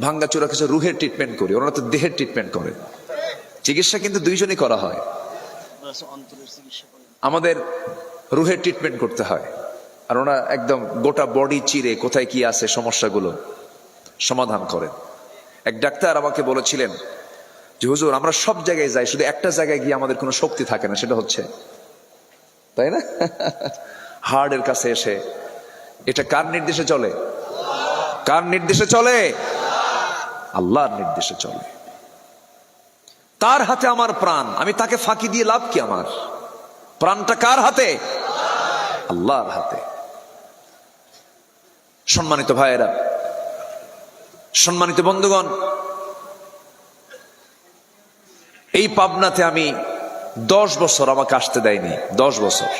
ভাঙ্গাচোরা কিছু রুহের ট্রিটমেন্ট করি, ওনারা তো দেহের ট্রিটমেন্ট করে। চিকিৎসা কিন্তু দুইজনই করা হয়। আমাদের রুহের ট্রিটমেন্ট করতে হয়। আর ওরা একদম গোটা বডি চিরে কোথায় কি আছে, সমস্যাগুলো সমাধান করেন। এক ডাক্তার আমাকে বলেছিলেন যে, হুজুর, আমরা সব জায়গায় যাই, শুধু একটা জায়গায় গিয়ে আমাদের কোনো শক্তি থাকে না, সেটা হচ্ছে। তাই না? হার্টের কাছে এসে, এটা কার নির্দেশে চলে? কার নির্দেশে চলে? আল্লাহর নির্দেশে চলে। তার হাতে আমার প্রাণ? আমি তাকে ফাঁকি দিয়ে লাভ কি আমার? প্রাণটা কার হাতে? আল্লাহর হাতে। সম্মানিত ভাইয়েরা, সম্মানিত বন্ধুগণ, এই পাবনাতে আমি দশ বছর আমাকে আসতে দেয়নি, দশ বছর।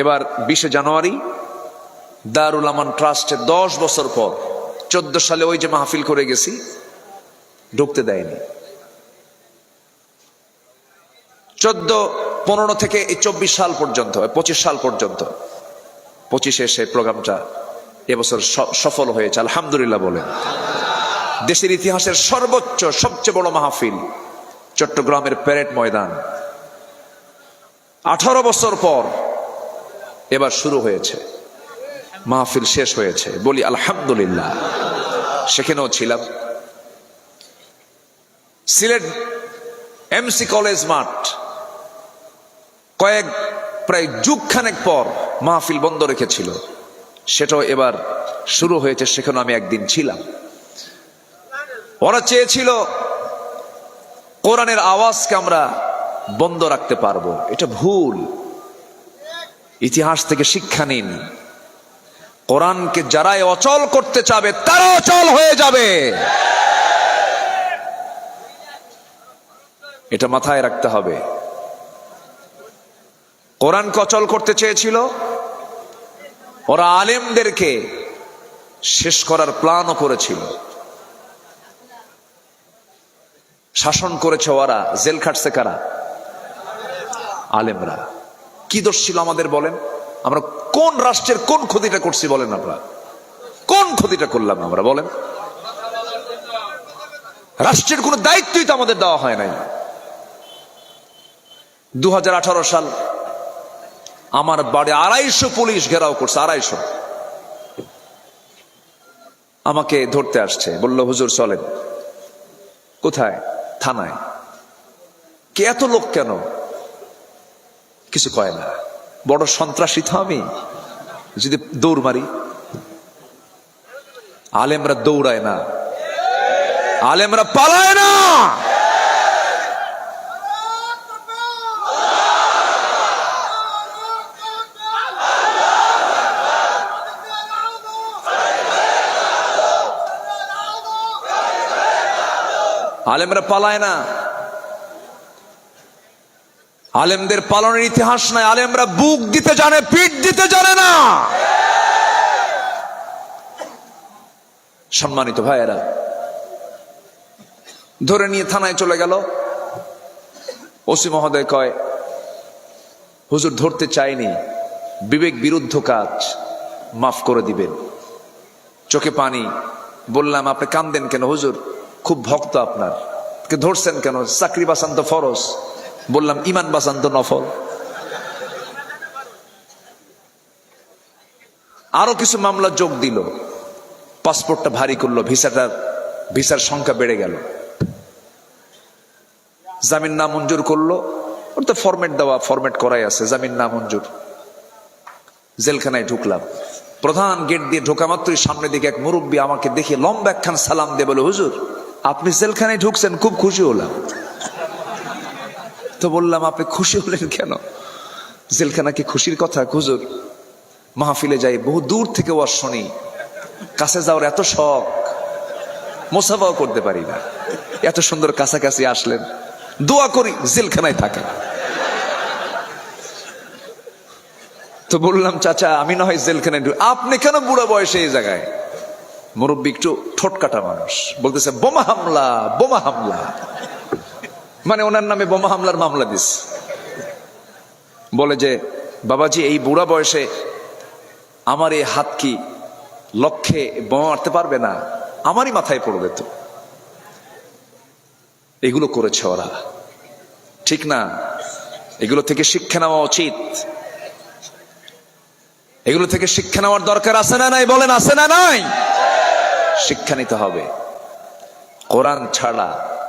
এবার বিশে জানুয়ারি দারুল আমান ট্রাস্টে দশ বছর পর চোদ্দ সালে ওই যে মাহফিল করে গেছি, ঢুকতে দেয়নি। চোদ্দ, পনেরো থেকে এই চব্বিশ সাল পর্যন্ত, পঁচিশ সাল পর্যন্ত, পঁচিশে এসে প্রোগ্রামটা এবছর সফল হয়েছে, আলহামদুলিল্লাহ বলেন। দেশের ইতিহাসের সর্বোচ্চ, সবচেয়ে বড় মাহফিল, চট্টগ্রামের প্যারেড ময়দান। আঠারো বছর পর এবার শুরু হয়েছে। মাহফিল শেষ হয়েছে। বলি, আলহামদুলিল্লাহ, সেখানেও ছিলাম। সিলেট এমসি কলেজ মাঠ, কয়েক, প্রায় যুগখানেক পর মাহফিল বন্ধ রেখেছিল। সেটাও এবার শুরু হয়েছে সেখানে আমি একদিন ছিলাম। ওরা চেয়েছিল, কোরআনের আওয়াজকে আমরা বন্ধ রাখতে পারব। এটা ভুল। ইতিহাস থেকে শিক্ষা নিন। কোরআনকে যারাই অচল করতে চাবে, তারা অচল হয়ে যাবে। এটা মাথায় রাখতে হবে। কোরআনকে অচল করতে চেয়েছিল? ওরা আলেমদেরকে শেষ করার প্ল্যানও করেছিল। শাসন করেছে ওরা, জেল খাটছে কারা? আলেমরা। কি দোষ ছিল আমাদের বলেন? আমরা কোন রাষ্ট্রের কোন ক্ষতিটা করছি বলেন আমরা কোন ক্ষতিটা করলাম আমরা বলেন? রাষ্ট্রের কোনো দায়িত্বই তো আমাদের দেওয়া হয় নাই। দুই হাজার আঠারো সাল আমার বাড়ি আড়াইশো পুলিশ ঘেরাও করছে, আড়াইশো। আমাকে ধরতে আসছে, বলল, হুজুর, চলেন। কোথায়? থানায়। কে এত লোক কেন? কিছু কয় না। বড় সন্ত্রাসী তো আমি। যদি দৌড় মারি, আলেমরা দৌড়ায় না। আলেমরা পালায় না। আলেমরা পালায় না। আলেমদের পালনের ইতিহাস নাই, আলেমরা বুক দিতে জানে, পিঠ দিতে জানে না। সম্মানিত ভাইয়েরা, ধরে নিয়ে থানায় চলে গেল। ওসি মহোদয় কয়, হুজুর, ধরতে চাইনি। বিবেক বিরুদ্ধ কাজ, মাফ করে দিবেন। চোখে পানি, বললাম, আপনি কান্দেন কেন হুজুর? খুব ভক্ত আপনার। ধরছেন কেন? চাকরি বাসান তো ফরজ। বললাম, ইমান বাসান তো নফল। আরও কিছু মামলা যোগ দিল। পাসপোর্টটা ভারী করল ভিসাটার ভিসার সংখ্যা বেড়ে গেল। জামিন না মঞ্জুর করল। ওর তো ফরম্যাট দেওয়া ফরম্যাট করাই আছে, জামিন না মঞ্জুর জেলখানায় ঢুকলাম। প্রধান গেট দিয়ে ঢোকা মাত্রই সামনে দিকে এক মুরব্বী আমাকে দেখে লম্বা একখান সালাম দিয়ে বলে, হুজুর, আপনি জেলখানায় ঢুকছেন, খুব খুশি হলাম। তো বললাম, আপনি খুশি হলেন কেন? জেলখানা কি খুশির কথা? হুজুর, মাহফিলে যাই, বহু দূর থেকে ওয়াজ শুনি। কাছে যাওয়ার এত শখ, মোসাফাও করতে পারি না। এত সুন্দর কাছাকাছি আসলেন। দোয়া করি, জেলখানায় থাকেন। তো বললাম, চাচা, আমি না হয় জেলখানায় আপনি কেন বুড়ো বয়সে এই জায়গায়? মুরব্বী একটু ঠোঁট কাটা মানুষ। বলতেছে, বোমা হামলা বোমা হামলা। মানে ওনার নামে বোমা হামলার মামলা দিস। বলে যে, বাবাজি, এই বুড়া বয়সে আমার এই হাত কি লক্ষ্যে বোমা মারতে পারবে না? আমারই মাথায় পড়বে তো। এগুলো করেছে ওরা। ঠিক না? এগুলো থেকে শিক্ষা নেওয়া উচিত। এগুলো থেকে শিক্ষা নেওয়ার দরকার আছে না নাই? বলেন, আছে না নাই? শিক্ষা নিতে হবে। কোরআন ছাড়া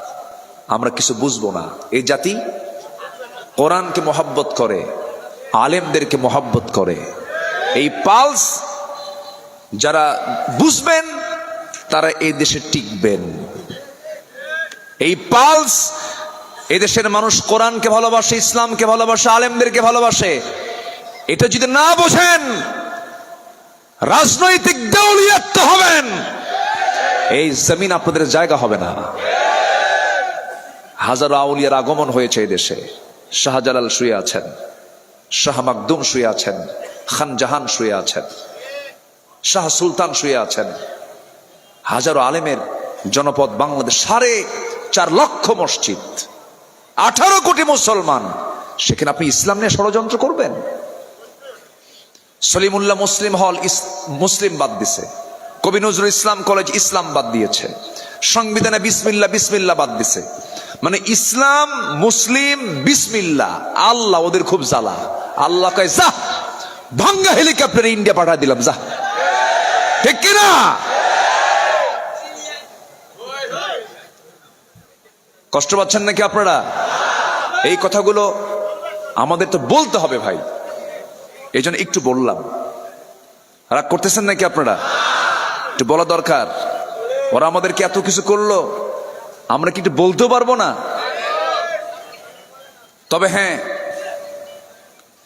আমরা কিছু বুঝব না। এই জাতি কোরআনকে মহাব্বত করে, আলেমদেরকে মহাব্বত করে। এই পালস যারা বুঝবেন, তারা এই দেশে টিকবেন। এই পালস এদেশের মানুষ কোরআনকে ভালোবাসে, ইসলামকে ভালোবাসে, আলেমদেরকে ভালোবাসে। এটা যদি না বোঝেন, রাজনৈতিক দেউলিয়াত্ম হবেন। এই জমিন আপনাদের জায়গা হবে না। হাজারো আউলিয়ার আগমন হয়েছে এই দেশে। শাহজালাল শুয়ে আছেন, শাহ মাকদুম শুয়ে আছেন, খান জাহান শুয়ে আছেন, শাহ সুলতান শুয়ে আছেন। হাজারো আলেমের জনপদ বাংলাদেশ, সাড়ে চার লক্ষ মসজিদ, আঠারো কোটি মুসলমান। সেখানে আপনি ইসলাম নিয়ে ষড়যন্ত্র করবেন? সলিমুল্লাহ মুসলিম হল মুসলিম বাদ দিছে। কবি নজরুল ইসলাম কলেজ ইসলাম বাদ দিয়েছে। সংবিধানে বিসমিল্লা বিসমিল্লা বাদ দিছে। মানে ইসলাম, মুসলিম, বিসমিল্লা। আল্লাহ ওদের খুব জ্বালা। আল্লাহ কয় যা ভাঙ্গা হেলিকপ্টারে ইন্ডিয়া পাঠা দিলাম যা ঠিক কিনা কষ্ট পাচ্ছেন নাকি আপনারা? এই কথাগুলো আমাদের তো বলতে হবে ভাই। এই জন্য একটু বললাম। রাগ করতেছেন নাকি আপনারা? একটু বলা দরকার। ওরা আমাদেরকে এত কিছু করল। আমরা কি একটু বলতেও পারব না? তবে হ্যাঁ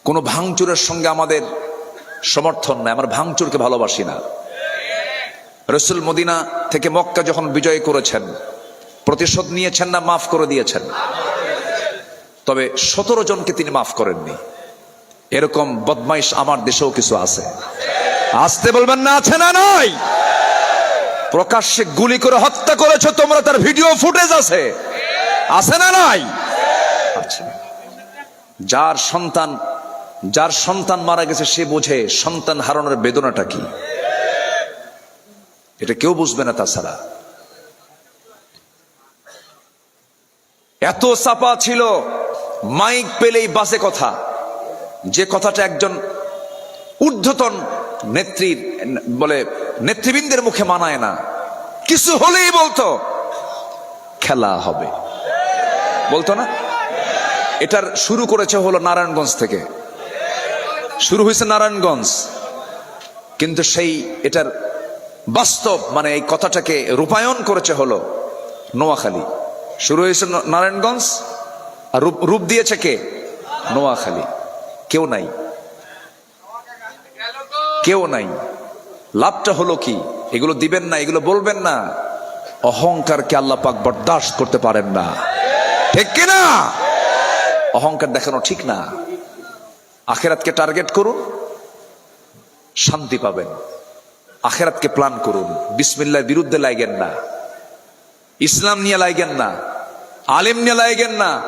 কোনো ভাঙচুরের সঙ্গে আমাদের সমর্থন নাই, আমরা ভাঙচুরকে ভালোবাসি না। রসুল মদিনা থেকে মক্কা যখন বিজয় করেছেন, প্রতিশোধ নিয়েছেন না, মাফ করে দিয়েছেন। তবে সতেরো জনকে তিনি মাফ করেননি। এরকম বদমাইশ আমার দেশেও কিছু আছে। আসতে বলবেন না, আছে না নয়? প্রকাশ্যে গুলি করে হত্যা করেছ, তোমরা তার ভিডিও ফুটেজ আছে। আছে না নাই? আচ্ছা। যার সন্তান যার সন্তান মারা গেছে, সে বোঝে সন্তান হারানোর বেদনাটা কি। এটা কেউ বুঝবে না তাছাড়া। এত চাপা ছিল, মাইক পেলেই বাসে কথা। যে কথাটা একজন ঊর্ধ্বতন নেত্রীর, বলে নেতৃবৃন্দের মুখে মানায় না। কিছু হলেই বলতো, খেলা হবে। বলতো না? এটার শুরু করেছে হলো নারায়ণগঞ্জ থেকে। শুরু হয়েছে নারায়ণগঞ্জ। কিন্তু সেই এটার বাস্তব মানে এই কথাটাকে রূপায়ণ করেছে হলো নোয়াখালী। শুরু হয়েছে নারায়ণগঞ্জ। আর রূপ দিয়েছে কে? নোয়াখালী। কেউ নাই। কেউ নাই। লাভটা হলো কি? এগুলো দিবেন না, এগুলো বলবেন না। অহংকারকে আল্লাহ পাক বরদাস্ত করতে পারেন না। ঠিক কিনা? অহংকার দেখানো ঠিক না। আখেরাতকে টার্গেট করুন, শান্তি পাবেন। আখেরাতকে প্ল্যান করুন, বিসমিল্লার বিরুদ্ধে লাইগেন না। ইসলাম নিয়ে লাইগেন না। আলেম নিয়ে লাইগেন না।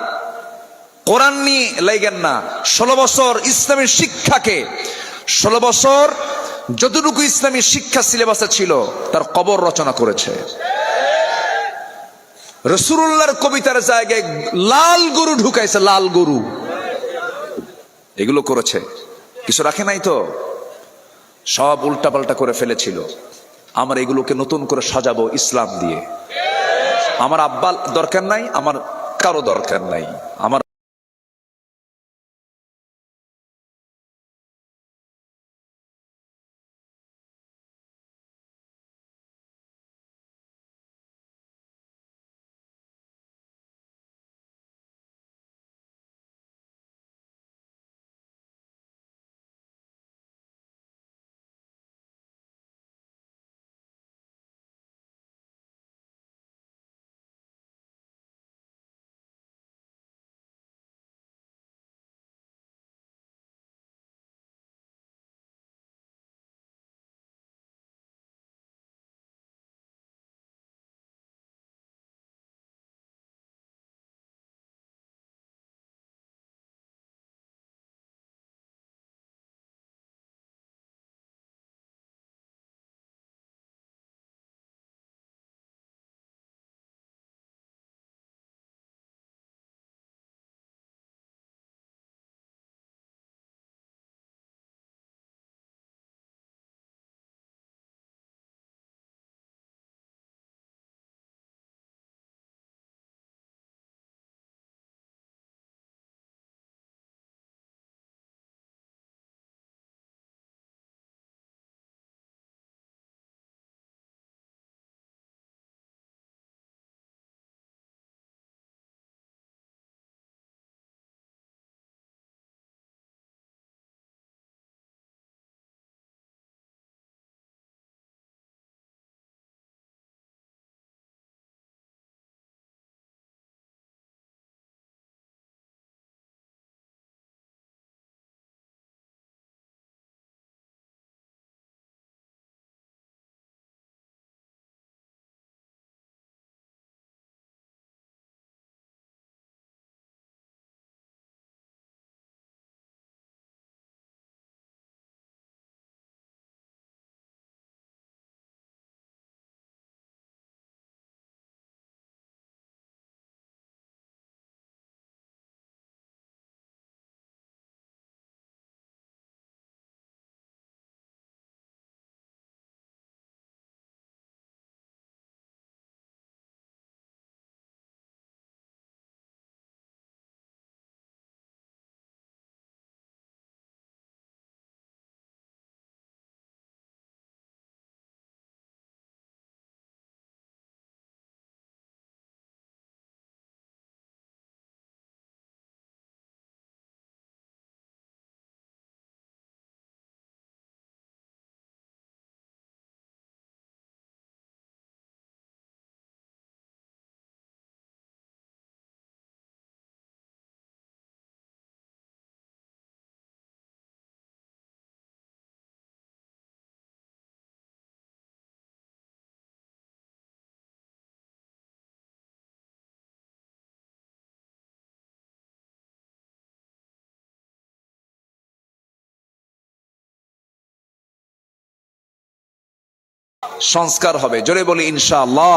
কোরআন নিয়ে লাইগেন না। ষোলো বছর ইসলামের শিক্ষাকে, ষোলো বছর যতটুকু ইসলামী শিক্ষা সিলেবাসে ছিল, তার কবর রচনা করেছে। রসুল্লাহর কবিতার জায়গায় লাল গরু ঢুকাইছে, লাল গরু। এগুলো করেছে। কিছু রাখে নাই তো? সব উল্টাপাল্টা করে ফেলেছিল। আমরা এগুলোকে নতুন করে সাজাবো ইসলাম দিয়ে। আমার আব্বাল দরকার নাই, আমার কারও দরকার নাই। আমার সংস্কার হবে। জোরে বলি, ইনশাআল্লাহ।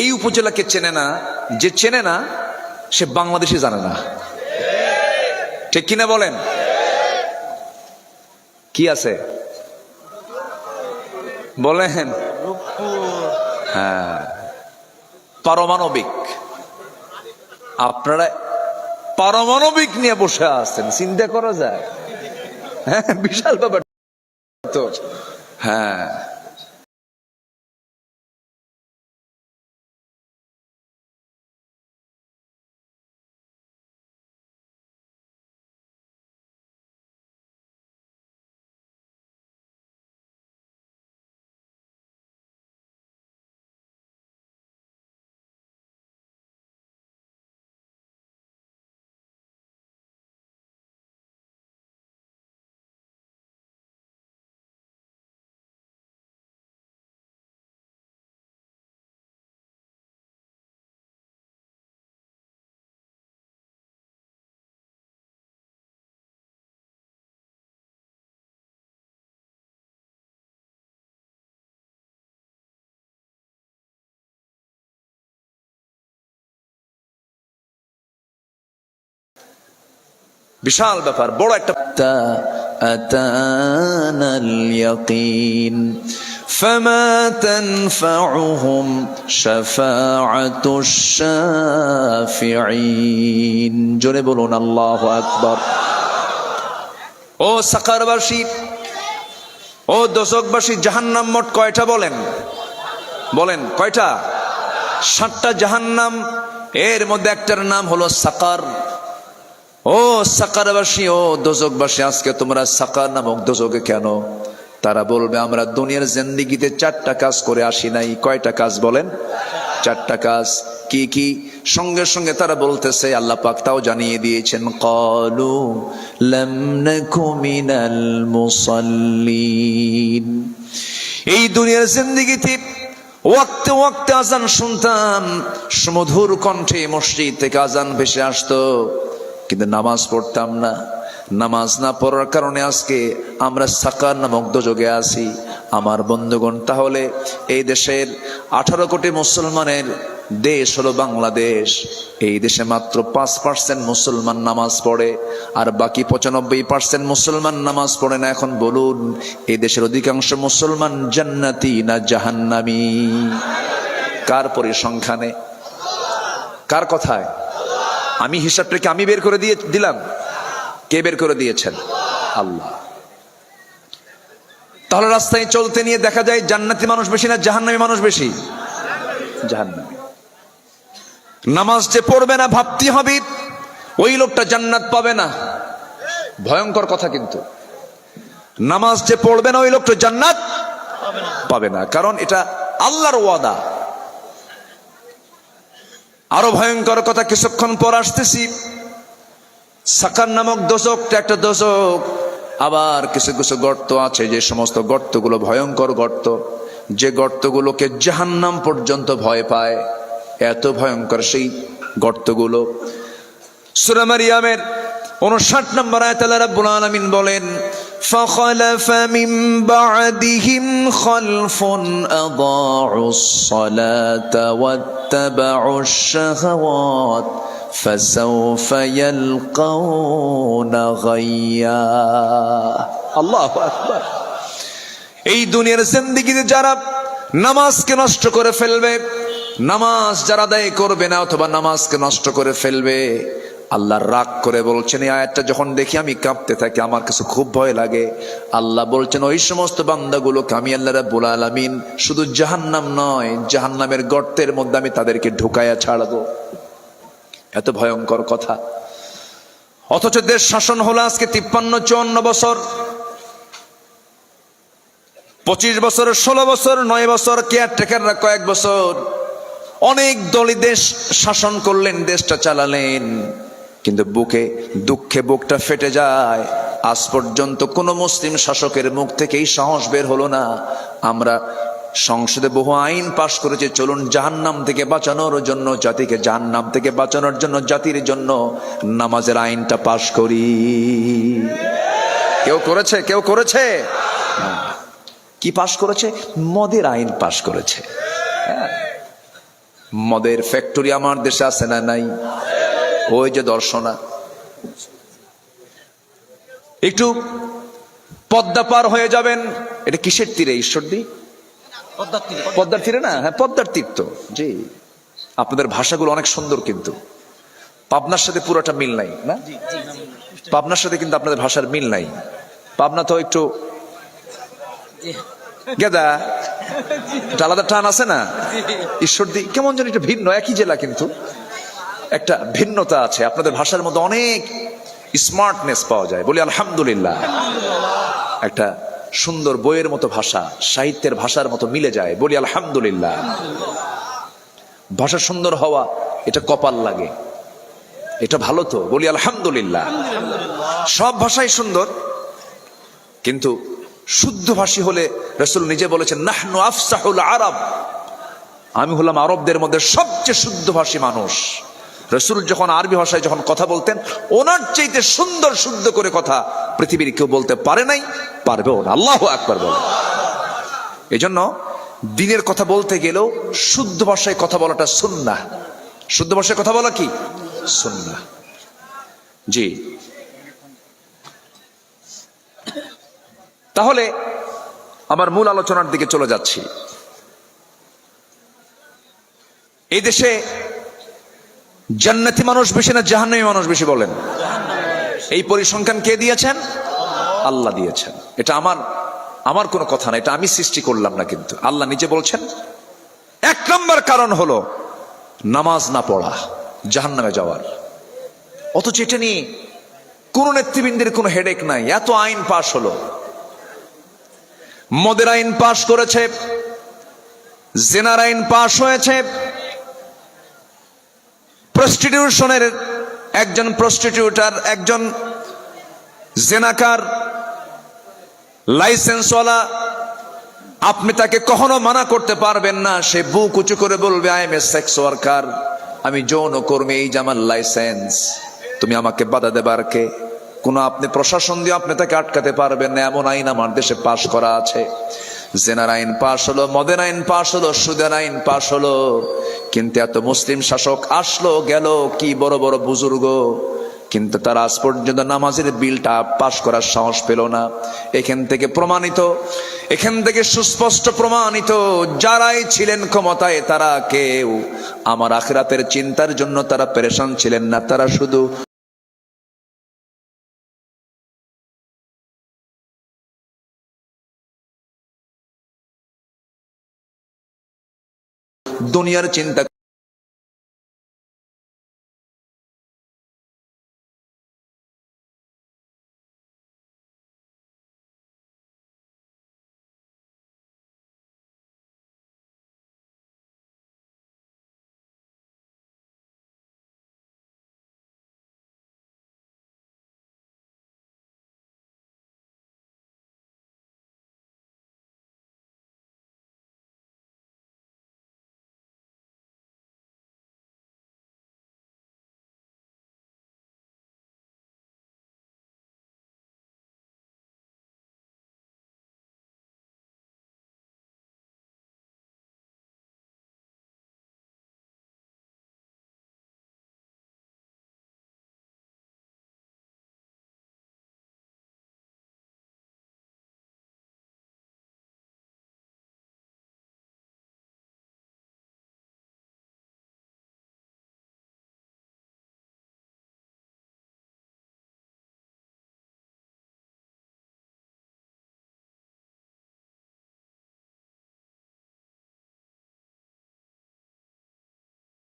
এই উপজেলাকে চেনে না, যে চেনে না, সে বাংলাদেশে জানে না। ঠিক কিনা বলেন? কি আছে? বলেন। হ্যাঁ। পারমাণবিক। আপনারা পারমাণবিক নিয়ে বসে আছেন, চিন্তা করা যায়। হ্যাঁ বিশাল ব্যাপার। তো হ্যাঁ। বিশাল ব্যাপার বড় একটা حتى أتانا اليقين فما تنفعهم شفاعة الشافعين جرب لنا الله أكبر ও সাকারবাসী ও দশকবাসী জাহান্নাম মোট কয়টা বলেন বলেন কয়টা সাতটা জাহান্নাম এর মধ্যে একটার নাম হলো সাকার ও সাকারবাসী, ও দোজকবাসী আজকে তোমরা সাকার নামক দোজকে কেন? তারা বলবে, আমরা দুনিয়ার জেন্দিগিতে চারটা কাজ করে আসি নাই। কয়টা কাজ বলেন? চারটা কাজ। কি কি? সঙ্গে সঙ্গে তারা বলতেছে, আল্লাহ পাক তাও জানিয়ে দিয়েছেন, কলু মিনাল মুসল্লিন। এই দুনিয়ার জিন্দিগিতে ওয়াক্তে ওয়াক্তে আজান শুনতাম, সুমধুর কণ্ঠে মসজিদ থেকে আজান ভেসে আসতো। কিন্তু নামাজ পড়তাম না। নামাজ না পড়ার কারণে আজকে আমরা সাকার নামক দোযোগে আছি। আমার বন্ধুগণ, তাহলে এই দেশের আঠারো কোটি মুসলমানের দেশ হলো বাংলাদেশ। এই দেশে মাত্র পাঁচ পার্সেন্ট মুসলমান নামাজ পড়ে আর বাকি পঁচানব্বই পার্সেন্ট মুসলমান নামাজ পড়ে না। এখন বলুন, এই দেশের অধিকাংশ মুসলমান জান্নাতি না জাহান্নামি? কার পরিসংখ্যানে? কার কথায়? আমি হিসাবটাকে আমি বের করে দিয়ে দিলাম। কে বের করে দিয়েছেন? আল্লাহ। তাহলে রাস্তায় চলতে নিয়ে দেখা যায় জান্নাতি মানুষ বেশি না জাহান্নামী মানুষ বেশি? জাহান্নামী। নামাজ যে পড়বে না, ভাবতে হবে ওই লোকটা জান্নাত পাবে না। ভয়ঙ্কর কথা কিন্তু। নামাজ যে পড়বে না, ওই লোকটা জান্নাত পাবে না। কারণ এটা আল্লাহর ওয়াদা। আরও ভয়ঙ্কর কথা কিছুক্ষণ পর আসতেছি। সাকার নামক দোষকটা একটা দোষক আবার কিছু কিছু গর্ত আছে যে সমস্ত গর্তগুলো ভয়ঙ্কর গর্ত। যে গর্তগুলোকে জাহান্নাম পর্যন্ত ভয় পায়, এত ভয়ঙ্কর সেই গর্তগুলো। সুরামারিয়ামের উনষাট নম্বর আয়াত আল্লাহ রাব্বুল আলামিন বলেন فخلف من بعدهم خلف أضاعوا الصلاة واتبعوا الشهوات فسوف يلقون غيا আল্লাহ আকবার এই দুনিয়ার জিন্দিগিতে যারা নামাজকে নষ্ট করে ফেলবে নামাজ যারা আদায় করবে না অথবা নামাজকে নষ্ট করে ফেলবে আল্লাহ রাগ করে বলছেন এই আয়াতটা যখন দেখি আমি কাঁপতে থাকি, আমার কাছে খুব ভয় লাগে। আল্লাহ বলছেন, ওই সমস্ত বান্দাগুলোকে আমি আল্লাহ রাব্বুল আলামিন শুধু জাহান্নাম নয়, জাহান্নামের গর্তের মধ্যে আমি তাদেরকে ঢুকায়া ছাড়বো। এত ভয়ঙ্কর কথা। অথচ দেশ শাসন হলো আজকে তিপ্পান্ন, চুয়ান্ন বছর। পঁচিশ বছর, ষোলো বছর, নয় বছর কেয়ারটেকাররা কয়েক বছর অনেক দলই দেশ শাসন করলেন, দেশটা চালালেন। কিন্তু বুকে, দুঃখে বুকটা ফেটে যায়। আজ পর্যন্ত কোনো মুসলিম শাসকের মুখ থেকে এই সাহস বের হলো না। আমরা সংসদে বহু আইন পাশ করেছে, চলুন জাহান্নাম থেকে বাঁচানোর জন্য, জাতিকে জাহান্নাম থেকে বাঁচানোর জন্য, জাতির জন্য নামাজের আইনটা পাশ করি। কেউ করেছে? কেউ করেছে। কি পাশ করেছে? মদের আইন পাশ করেছে। হ্যাঁ। মদের ফ্যাক্টরি আমার দেশে আছে না নাই? ওই যে দর্শনা। একটু পদ্মা পার হয়ে যাবেন। এটা কিসের তীরে ঈশ্বরদী? পদ্মার তীরে। পদ্মার তীরে না? হ্যাঁ পদ্মার তীর তো। জি। আপনাদের ভাষাগুলো অনেক সুন্দর কিন্তু। পাবনার সাথে পুরোটা মিল নাই না? পাবনার সাথে কিন্তু আপনাদের ভাষার মিল নাই। পাবনা তো একটু গেদা। আলাদা টান আছে না? ঈশ্বরদী কেমন যেন একটা ভিন্ন একই জেলা কিন্তু। একটা ভিন্নতা আছে। আপনাদের ভাষার মধ্যে অনেক স্মার্টনেস পাওয়া যায়। বলি আলহামদুলিল্লাহ। একটা সুন্দর বইয়ের মতো ভাষা, সাহিত্যের ভাষার মতো মিলে যায়। বলি আলহামদুলিল্লাহ। ভাষা সুন্দর হওয়া, এটা কপাল লাগে। এটা ভালো তো। বলি আলহামদুলিল্লাহ। সব ভাষাই সুন্দর, কিন্তু শুদ্ধ ভাষী হলে রসুল নিজে বলেছেন, নাহনু আফসাহুল আরব। আমি হলাম আরবদের মধ্যে সবচেয়ে শুদ্ধ ভাষী মানুষ। রসুল যখন আরবি ভাষায় যখন কথা বলতেন, ওনার চাইতে সুন্দর শুদ্ধ করে কথা পৃথিবীর কেউ বলতে পারে নাই, পারবেও না। আল্লাহ আকবার বলে। এই জন্য দিনের কথা বলতে গেলেও শুদ্ধ ভাষায় কথা বলাটা সুন্না শুদ্ধ ভাষায় কথা বলা কি? সুন্না জি। তাহলে আমার মূল আলোচনার দিকে চলে যাচ্ছি। এই দেশে জান্নাতি মানুষ বেশি না জাহান্নামী মানুষ বেশি বলেন? এই পরিসংখ্যান কে দিয়েছেন? আল্লাহ দিয়েছেন। এটা আমার আমার কোনো কথা না, এটা আমি সৃষ্টি করলাম না কিন্তু। আল্লাহ নিজে বলছেন, এক নম্বর কারণ হলো নামাজ না পড়া, জাহান্নামে যাওয়ার। অথচ এটা নিয়ে কোন নেতৃবৃন্দের কোনো হেডেক নাই, এত আইন পাশ হলো। মদের আইন পাশ করেছে, জেনার আইন পাশ হয়েছে প্রস্টিটিউশনের একজন প্রস্টিটিউটার একজন জেনাকার, লাইসেন্সওয়ালা, আপনি তাকে কখনো মানা করতে পারবেন না, সে বুক উঁচু করে বলবে I am a sex worker আমি যৌন কর্মী, এই যে আমার লাইসেন্স, তুমি আমাকে বাধা দেবার কে? কোন আপনি প্রশাসন দিয়ে আপনি তাকে আটকাতে পারবেন না, এমন আইন আমার দেশে পাশ করা আছে। জেনার আইন পাশ হলো, মদের আইন পাশ হলো, সুদের আইন পাশ হলো কিন্তু এত মুসলিম শাসক আসলো, গেল, কি বড় বড় বুজুর্গ। কিন্তু তারা আজ পর্যন্ত নামাজের বিলটা পাশ করার সাহস পেল না। এখান থেকে প্রমাণিত, এখান থেকে সুস্পষ্ট প্রমাণিত, যারাই ছিলেন ক্ষমতায় তারা কেউ। আমার আখরাতের চিন্তার জন্য তারা পেরেশান ছিলেন না, তারা শুধু দুনিয়ার চিন্তা